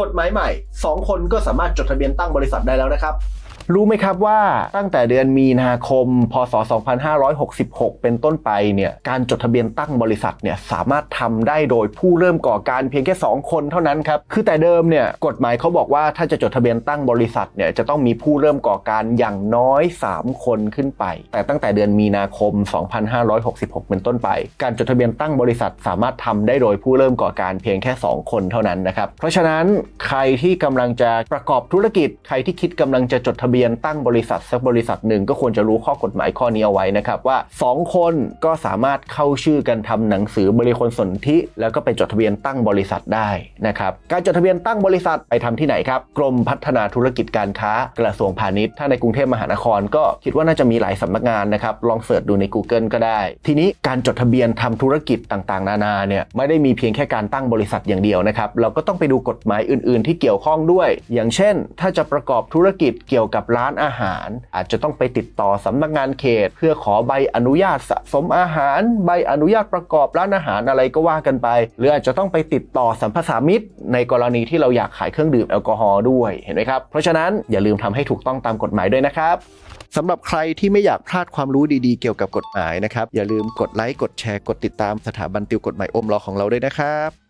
กฎหมายใหม่ 2 คนก็สามารถจดทะเบียนตั้งบริษัทได้แล้วนะครับ รู้ไหมครับว่าตั้งแต่เดือนมีนาคม พศ 2566 เป็นต้นไปเนี่ยการจดทะเบียนตั้งบริษัทเนี่ยสามารถทำได้โดยผู้เริ่มก่อการเพียงแค่ 2 คนเท่านั้นครับคือแต่เดิมเนี่ยกฎหมายเขาบอกว่าถ้าจะจดทะเบียนตั้งบริษัทเนี่ยจะต้องมีผู้เริ่มก่อการอย่างน้อย 3 คนขึ้นไป แต่ตั้งแต่เดือนมีนาคม 2566 เป็นต้นไป การจดทะเบียนตั้งบริษัทสามารถทำได้โดยผู้เริ่มก่อการเพียงแค่ 2 คนเท่านั้นนะครับเพราะฉะนั้นใครที่กำลังจะประกอบธุรกิจ ใครที่คิดกำลังจะจดทะเบียนียนตั้งบริษัทสักบริษัทหนึ่งก็ควรจะรู้ข้อกฎหมายข้อนี้เอาไว้นะครับว่า 2 คนก็สามารถเข้าชื่อกันทำหนังสือบริคลสนธิแล้วก็ไปจดทะเบียนตั้งบริษัทได้นะครับการจดทะเบียนตั้งบริษัทไปทำที่ไหนครับกรมพัฒนาธุรกิจการค้ากระทรวงพาณิชย์ถ้าในกรุงเทพมหานครก็คิดว่าน่าจะมีหลายสำนักงานนะครับลองเสิร์ชดูใน Google ก็ได้ ทีนี้การจดทะเบียนทำธุรกิจต่างๆ นานาเนี่ยไม่ได้มีเพียงแค่การตั้งบริษัทอย่างเดียวนะครับเราก็ต้องไปดูกฎหมายอื่น ๆ ที่เกี่ยวข้องด้วย อย่างเช่น ถ้าจะประกอบธุรกิจเกี่ยวกับร้านอาหาร อาจจะต้องไปติดต่อสำนักงานเขต เพื่อขอใบอนุญาตสะสมอาหาร ใบอนุญาตประกอบร้านอาหารอะไรก็ว่ากันไป หรืออาจจะต้องไปติดต่อสัมภาษามิตร ในกรณีที่เราอยากขายเครื่องดื่มแอลกอฮอล์ด้วยเห็นไหมครับเพราะฉะนั้นอย่าลืมทำให้ถูกต้องตามกฎหมายด้วยนะครับสำหรับใครที่ไม่อยากพลาดความรู้ดีๆ เกี่ยวกับกฎหมายนะครับ อย่าลืมกดไลค์กดแชร์กดติดตามสถาบันติวกฎหมายอมรอของเราด้วยนะครับ